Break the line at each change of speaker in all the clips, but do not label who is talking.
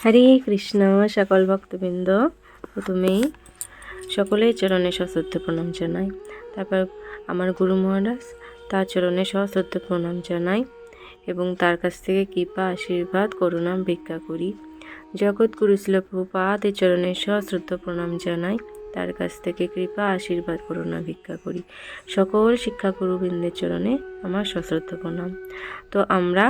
হরে কৃষ্ণ, সকল ভক্তবৃন্দ, প্রথমেই সকলের চরণে সশ্রদ্ধ প্রণাম জানাই। তারপর আমার গুরু মহারাজ তার চরণে সশ্রদ্ধ প্রণাম জানাই এবং তার কাছ থেকে কৃপা, আশীর্বাদ, করুণা ভিক্ষা করি। জগৎগুরু শিলপ্রপাতের চরণে সশ্রদ্ধ প্রণাম জানাই। তার কাছ থেকে কৃপা, আশীর্বাদ, করুণা ভিক্ষা করি। সকল শিক্ষাগুরুবৃন্দের চরণে আমার সশ্রদ্ধ প্রণাম। তো আমরা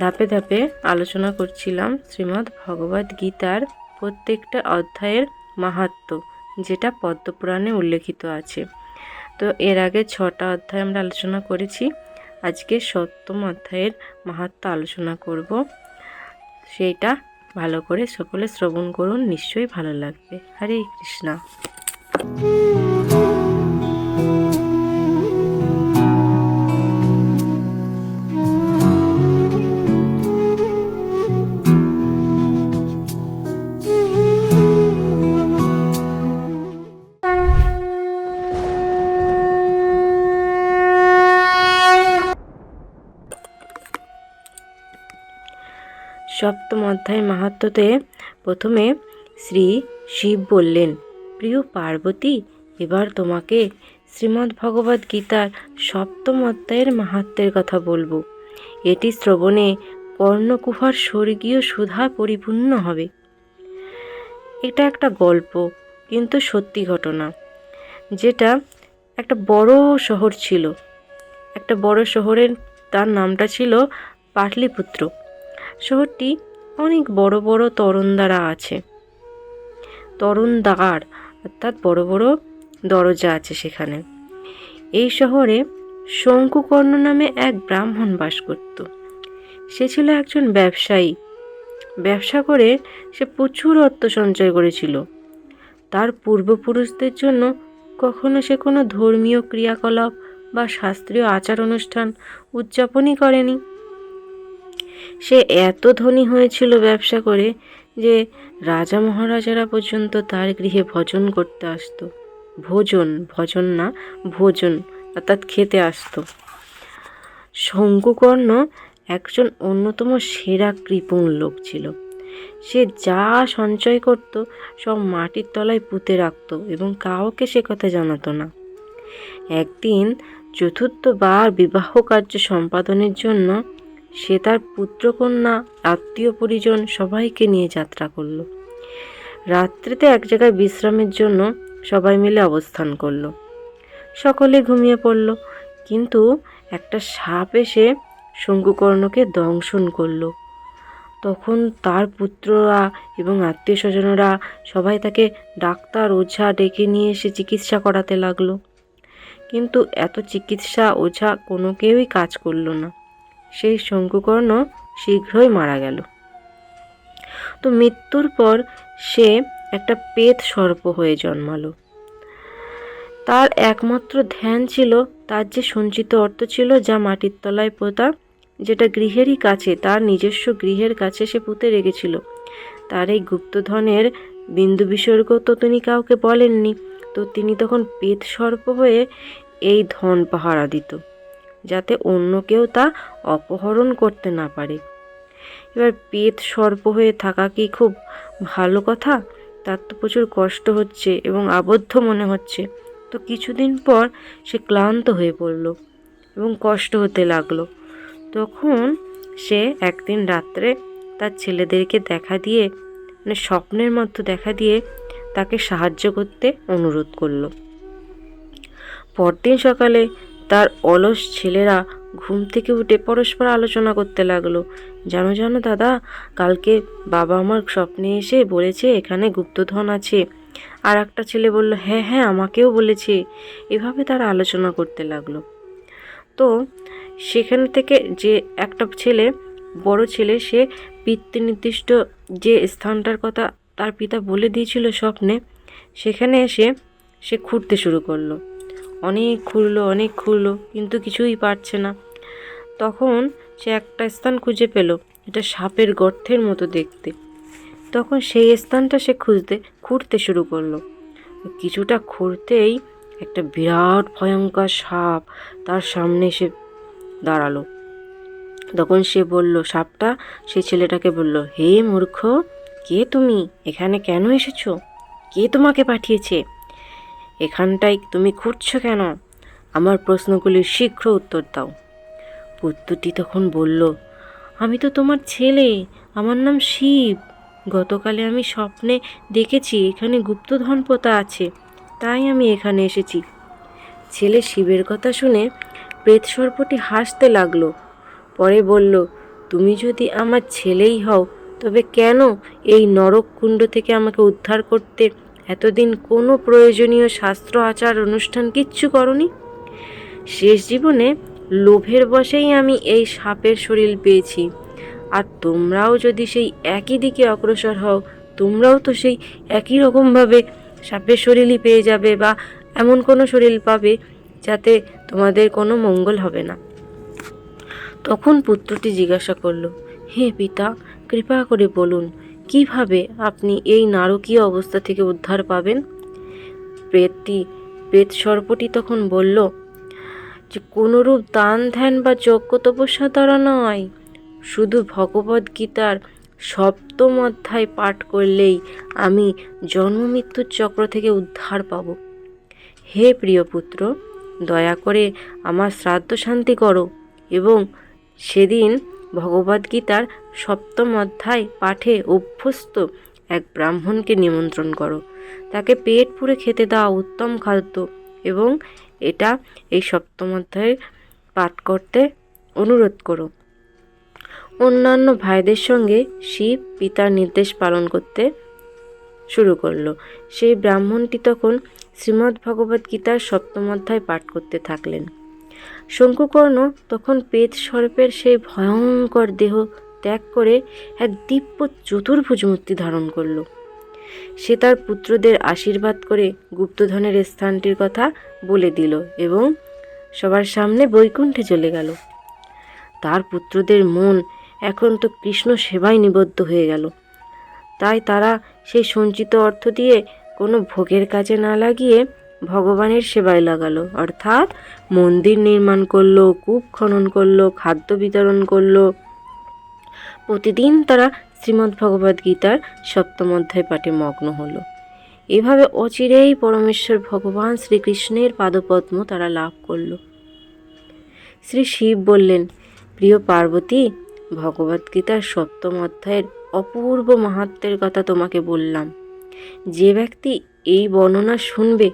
ধাপে ধাপে আলোচনা করছিলাম শ্রীমদ্ ভগবদ গীতার প্রত্যেকটা অধ্যায়ের মাহাত্ম, যেটা পদ্মপুরাণে উল্লেখিত আছে। তো এর আগে ছটা অধ্যায় আমরা আলোচনা করেছি। আজকে সপ্তম অধ্যায়ের মাহাত্ম আলোচনা করব। সেইটা ভালো করে সকলে শ্রবণ করুন, নিশ্চয়ই ভালো লাগবে। হরে কৃষ্ণা। সপ্তম অধ্যায় মাহাত্মতে প্রথমে শ্রী শিব বললেন, প্রিয় পার্বতী, এবার তোমাকে শ্রীমদ্ ভগবদ গীতার সপ্তম অধ্যায়ের মাহাত্মের কথা বলব। এটি শ্রবণে কর্ণকুহার স্বর্গীয় সুধা পরিপূর্ণ হবে। এটা একটা গল্প, কিন্তু সত্যি ঘটনা। যেটা একটা বড় শহর ছিল। একটা বড় শহরের তার নামটা ছিল পাটলিপুত্র। শহরটি অনেক বড় বড় তরুণদারা আছে। তরুণদার অর্থাৎ বড় বড় দরজা আছে সেখানে। এই শহরে শঙ্কুকর্ণ নামে এক ব্রাহ্মণ বাস করত। সে ছিল একজন ব্যবসায়ী। ব্যবসা করে সে প্রচুর অর্থ সঞ্চয় করেছিল। তার পূর্বপুরুষদের জন্য কখনো সে কোনো ধর্মীয় ক্রিয়াকলাপ বা শাস্ত্রীয় আচার অনুষ্ঠান উদযাপনই করেনি। সে এত ধনী হয়েছিল ব্যবসা করে যে রাজা মহারাজারা পর্যন্ত তার গৃহে ভজন করতে আসতো। ভোজন, ভজন না, ভোজন, অর্থাৎ খেতে আসতো। শঙ্কুকর্ণ একজন অন্যতম সেরা কৃপণ লোক ছিল। সে যা সঞ্চয় করত সব মাটির তলায় পুঁতে রাখত এবং কাউকে সে কথা জানাতো না। একদিন চতুর্থবার বিবাহ কার্য সম্পাদনের জন্য সে তার পুত্রকন্যা, আত্মীয় পরিজন সবাইকে নিয়ে যাত্রা করল। রাত্রিতে এক জায়গায় বিশ্রামের জন্য সবাই মিলে অবস্থান করল। সকলে ঘুমিয়ে পড়ল, কিন্তু একটা সাপ এসে শঙ্কুকর্ণকে দংশন করল। তখন তার পুত্ররা এবং আত্মীয় স্বজনরা সবাই তাকে ডাক্তার ওঝা ডেকে নিয়ে এসে চিকিৎসা করাতে লাগল। কিন্তু এত চিকিৎসা ওঝা কোনো কেউই কাজ করল না। সেই শঙ্কুকর্ণ শীঘ্রই মারা গেল। তো মৃত্যুর পর সে একটা পেত সর্প হয়ে জন্মালো। তার একমাত্র ধ্যান ছিল, তার যে সঞ্চিত অর্থ ছিল, যা মাটির তলায় পোতা, যেটা গৃহেরই কাছে, তার নিজস্ব গৃহের কাছে সে পুঁতে রেখেছিল। তার এই গুপ্তধনের বিন্দু বিসর্গ তো তিনি কাউকে বলেননি। তো তিনি তখন পেত সর্প হয়ে এই ধন পাহারা দিত যাতে অন্য কেউ তা অপহরণ করতে না পারে। এবার পেট সর্প হয়ে থাকা কি খুব ভালো কথা? তার তো প্রচুর কষ্ট হচ্ছে এবং আবদ্ধ মনে হচ্ছে। তো কিছুদিন পর সে ক্লান্ত হয়ে পড়ল এবং কষ্ট হতে লাগল। তখন সে একদিন রাত্রে তার ছেলেদেরকে দেখা দিয়ে মানে স্বপ্নের মধ্যে দেখা দিয়ে তাকে সাহায্য করতে অনুরোধ করল। পরদিন সকালে তার অলস ছেলেরা ঘুম থেকে উঠে পরস্পর আলোচনা করতে লাগল। জানো জানো দাদা, কালকে বাবা আমার স্বপ্নে এসে বলেছে এখানে গুপ্তধন আছে। আর একটা ছেলে বলল হ্যাঁ হ্যাঁ আমাকেও বলেছে। এভাবে তারা আলোচনা করতে লাগল। তো সেখান থেকে যে একটা ছেলে, বড় ছেলে, সে পিতৃ নির্দিষ্ট যে স্থানটার কথা তার পিতা বলে দিয়েছিল স্বপ্নে, সেখানে এসে সে খুঁড়তে শুরু করল। অনেক খুঁড়লো অনেক খুঁড়লো কিন্তু কিছুই পারছে না। তখন সে একটা স্থান খুঁজে পেল, এটা সাপের গর্তের মতো দেখতে। তখন সেই স্থানটা সে খুঁজতে খুঁড়তে শুরু করল। কিছুটা খুঁড়তেই একটা বিরাট ভয়ঙ্কর সাপ তার সামনে এসে দাঁড়াল। তখন সে বলল, সাপটা? সে ছেলেটাকে বলল, হে মূর্খ, কে তুমি? এখানে কেন এসেছ? কে তোমাকে পাঠিয়েছে? এখানটায় তুমি খুঁজছো কেন? আমার প্রশ্নগুলির শীঘ্র উত্তর দাও। পুত্রটি তখন বলল, আমি তো তোমার ছেলে, আমার নাম শিব। গতকালে আমি স্বপ্নে দেখেছি এখানে গুপ্তধন পোতা আছে, তাই আমি এখানে এসেছি। ছেলে শিবের কথা শুনে প্রেত সর্পটি হাসতে লাগল। পরে বলল, তুমি যদি আমার ছেলেই হও, তবে কেন এই নরক কুণ্ড থেকে আমাকে উদ্ধার করতে এতদিন কোনো প্রয়োজনীয় শাস্ত্র, আচার, অনুষ্ঠান কিচ্ছু করনি? শেষ জীবনে লোভের বশেই আমি এই সাপের শরীর পেয়েছি। আর তোমরাও যদি সেই একই দিকে অগ্রসর হও, তোমরাও তো সেই একই রকমভাবে সাপের শরীরই পেয়ে যাবে বা এমন কোনো শরীর পাবে যাতে তোমাদের কোনো মঙ্গল হবে না। তখন পুত্রটি জিজ্ঞাসা করল, হে পিতা, কৃপা করে বলুন কীভাবে আপনি এই নারকীয় অবস্থা থেকে উদ্ধার পাবেন? প্রেতটি প্রেত সর্পটি তখন বলল, যে কোনোরূপ দান ধ্যান বা যজ্ঞ তপস্যা দ্বারা নয়। শুধু ভগবদ গীতার সপ্তম অধ্যায় পাঠ করলেই আমি জন্ম মৃত্যুর চক্র থেকে উদ্ধার পাব। হে প্রিয় পুত্র, দয়া করে আমার শ্রাদ্ধ শান্তি করো এবং সেদিন ভগবদ্গীতার সপ্তম অধ্যায় পাঠে অভ্যস্ত এক ব্রাহ্মণকে নিমন্ত্রণ করো। তাকে পেট পুরে খেতে দেওয়া উত্তম খাদ্য এবং এটা এই সপ্তম অধ্যায়ে পাঠ করতে অনুরোধ করো। অন্যান্য ভাইদের সঙ্গে শিব পিতার নির্দেশ পালন করতে শুরু করল। সেই ব্রাহ্মণটি তখন শ্রীমদ্ ভগবদ্ গীতার সপ্তম অধ্যায় পাঠ করতে থাকলেন। শঙ্কুকর্ণ তখন পেত সর্পের সেই ভয়ঙ্কর দেহ ত্যাগ করে এক দিব্য চতুর্ভুজ মূর্তি ধারণ করল। সে তার পুত্রদের আশীর্বাদ করে গুপ্তধনের স্থানটির কথা বলে দিল এবং সবার সামনে বৈকুণ্ঠে চলে গেল। তার পুত্রদের মন এখন তো কৃষ্ণ সেবায় নিবদ্ধ হয়ে গেল। তাই তারা সেই সঞ্চিত অর্থ দিয়ে কোনো ভোগের কাজে না লাগিয়ে ভগবানের সেবায় লাগালো। অর্থাৎ মন্দির নির্মাণ করল, কূপ খনন করল, খাদ্য বিতরণ করল। প্রতিদিন তারা শ্রীমদ্ ভগবদ্ গীতার সপ্তম অধ্যায় পাঠে মগ্ন হলো। এভাবে অচিরেই পরমেশ্বর ভগবান শ্রীকৃষ্ণের পাদপদ্ম তারা লাভ করল। শ্রী শিব বললেন, প্রিয় পার্বতী ভগবদ্গীতার সপ্তম অধ্যায়ের অপূর্ব মাহাত্মের কথা তোমাকে বললাম। যে ব্যক্তি এই বর্ণনা শুনবে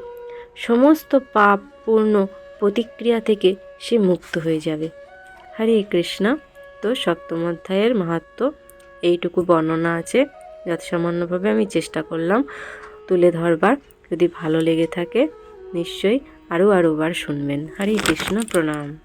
সমস্ত পাপ পূর্ণ প্রতিক্রিয়া থেকে সে মুক্ত হয়ে যাবে। হরে কৃষ্ণা তো সপ্তম অধ্যায়ের মাহাত্ম এইটুকু বর্ণনা আছে। যথাসামান্যভাবে আমি চেষ্টা করলাম তুলে ধরবার। যদি ভালো লেগে থাকে, নিশ্চয়ই আরও আরও বার শুনবেন। হরে কৃষ্ণ, প্রণাম।